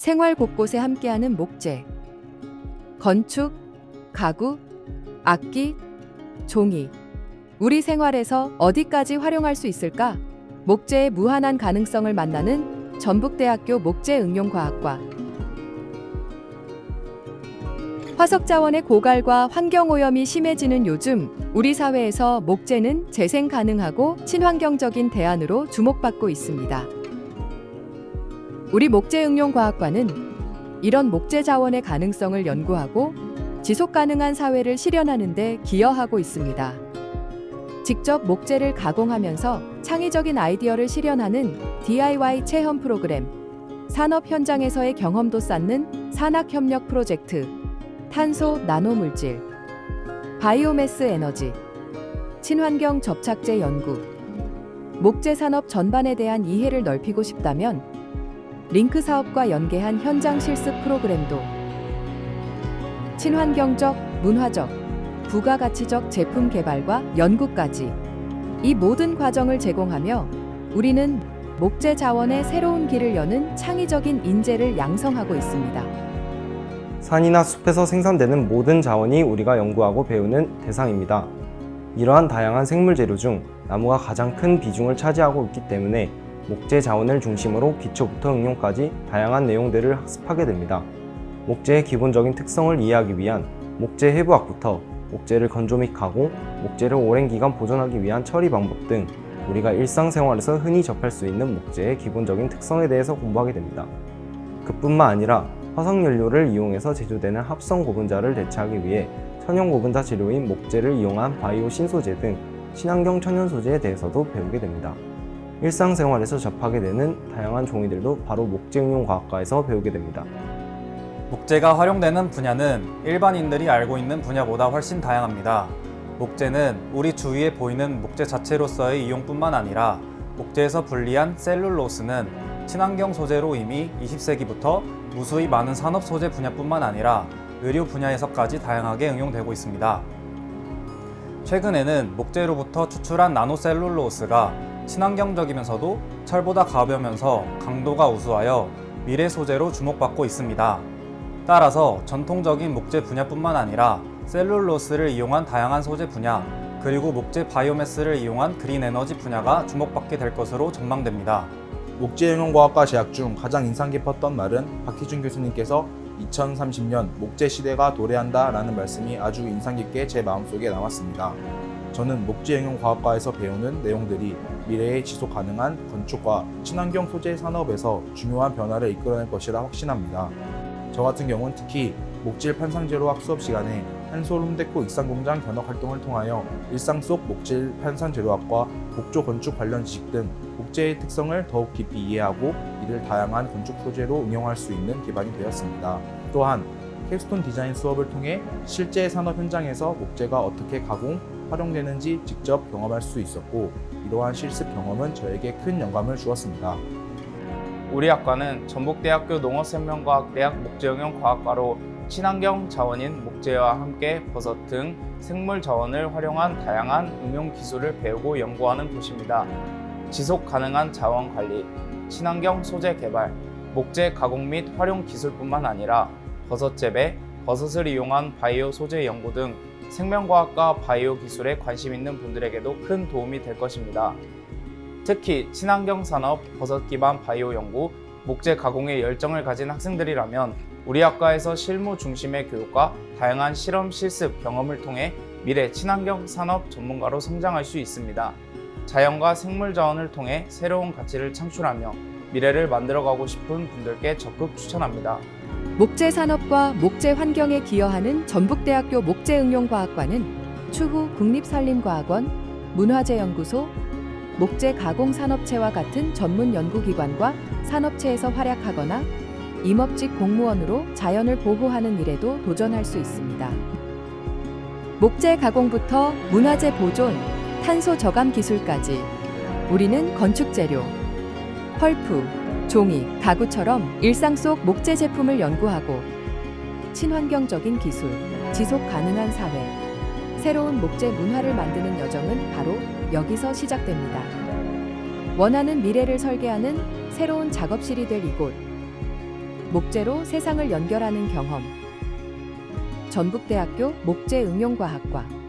생활 곳곳에 함께하는 목재. 건축, 가구, 악기, 종이. 우리 생활에서 어디까지 활용할 수 있을까? 목재의 무한한 가능성을 만나는 전북대학교 목재응용과학과. 화석 자원의 고갈과 환경 오염이 심해지는 요즘 우리 사회에서 목재는 재생 가능하고 친환경적인 대안으로 주목받고 있습니다. 우리 목재응용과학과는 이런 목재 자원의 가능성을 연구하고 지속 가능한 사회를 실현하는 데 기여하고 있습니다. 직접 목재를 가공하면서 창의적인 아이디어를 실현하는 DIY 체험 프로그램, 산업 현장에서의 경험도 쌓는 산학협력 프로젝트, 탄소 나노물질, 바이오매스 에너지, 친환경 접착제 연구, 목재 산업 전반에 대한 이해를 넓히고 싶다면 링크 사업과 연계한 현장 실습 프로그램도 친환경적, 문화적, 부가가치적 제품 개발과 연구까지 이 모든 과정을 제공하며 우리는 목재 자원의 새로운 길을 여는 창의적인 인재를 양성하고 있습니다. 산이나 숲에서 생산되는 모든 자원이 우리가 연구하고 배우는 대상입니다. 이러한 다양한 생물 재료 중 나무가 가장 큰 비중을 차지하고 있기 때문에 목재 자원을 중심으로 기초부터 응용까지 다양한 내용들을 학습하게 됩니다. 목재의 기본적인 특성을 이해하기 위한 목재 해부학부터 목재를 건조 및 가공, 목재를 오랜 기간 보존하기 위한 처리 방법 등 우리가 일상생활에서 흔히 접할 수 있는 목재의 기본적인 특성에 대해서 공부하게 됩니다. 그뿐만 아니라 화석연료를 이용해서 제조되는 합성 고분자를 대체하기 위해 천연 고분자 재료인 목재를 이용한 바이오 신소재 등 친환경 천연 소재에 대해서도 배우게 됩니다. 일상생활에서 접하게 되는 다양한 종이들도 바로 목재응용 과학과에서 배우게 됩니다. 목재가 활용되는 분야는 일반인들이 알고 있는 분야보다 훨씬 다양합니다. 목재는 우리 주위에 보이는 목재 자체로서의 이용뿐만 아니라 목재에서 분리한 셀룰로스는 친환경 소재로 이미 20세기부터 무수히 많은 산업 소재 분야뿐만 아니라 의료 분야에서까지 다양하게 응용되고 있습니다. 최근에는 목재로부터 추출한 나노셀룰로스가 친환경적이면서도 철보다 가벼우면서 강도가 우수하여 미래 소재로 주목받고 있습니다. 따라서 전통적인 목재 분야뿐만 아니라 셀룰로스를 이용한 다양한 소재 분야, 그리고 목재 바이오매스를 이용한 그린 에너지 분야가 주목받게 될 것으로 전망됩니다. 목재응용과학과 재학 중 가장 인상 깊었던 말은 박희준 교수님께서 2030년 목재 시대가 도래한다 라는 말씀이 아주 인상 깊게 제 마음속에 남았습니다. 저는 목재응용과학과에서 배우는 내용들이 미래의 지속 가능한 건축과 친환경 소재 산업에서 중요한 변화를 이끌어낼 것이라 확신합니다. 저 같은 경우는 특히 목질 판상제로 학 수업 시간에 한솔 홈데코 익산공장 견학 활동을 통하여 일상 속 목질 판상제로학과 목조 건축 관련 지식 등 목재의 특성을 더욱 깊이 이해하고 이를 다양한 건축 소재로 응용할 수 있는 기반이 되었습니다. 또한 캡스톤 디자인 수업을 통해 실제 산업 현장에서 목재가 어떻게 가공, 활용되는지 직접 경험할 수 있었고 이러한 실습 경험은 저에게 큰 영감을 주었습니다. 우리 학과는 전북대학교 농업생명과학 대학 목재응용과학과로 친환경 자원인 목재와 함께 버섯 등 생물 자원을 활용한 다양한 응용 기술을 배우고 연구하는 곳입니다. 지속 가능한 자원 관리, 친환경 소재 개발, 목재 가공 및 활용 기술뿐만 아니라 버섯 재배, 버섯을 이용한 바이오 소재 연구 등 생명과학과 바이오 기술에 관심 있는 분들에게도 큰 도움이 될 것입니다. 특히 친환경 산업, 버섯 기반 바이오 연구, 목재 가공에 열정을 가진 학생들이라면 우리 학과에서 실무 중심의 교육과 다양한 실험 실습 경험을 통해 미래 친환경 산업 전문가로 성장할 수 있습니다. 자연과 생물 자원을 통해 새로운 가치를 창출하며 미래를 만들어가고 싶은 분들께 적극 추천합니다. 목재 산업과 목재 환경에 기여하는 전북대학교 목재응용과학과는 추후 국립산림과학원, 문화재연구소, 목재 가공 산업체와 같은 전문 연구기관과 산업체에서 활약하거나 임업직 공무원으로 자연을 보호하는 일에도 도전할 수 있습니다. 목재 가공부터 문화재 보존, 탄소 저감 기술까지 우리는 건축 재료, 펄프, 종이, 가구처럼 일상 속 목재 제품을 연구하고 친환경적인 기술, 지속 가능한 사회, 새로운 목재 문화를 만드는 여정은 바로 여기서 시작됩니다. 원하는 미래를 설계하는 새로운 작업실이 될 이곳. 목재로 세상을 연결하는 경험. 전북대학교 목재응용과학과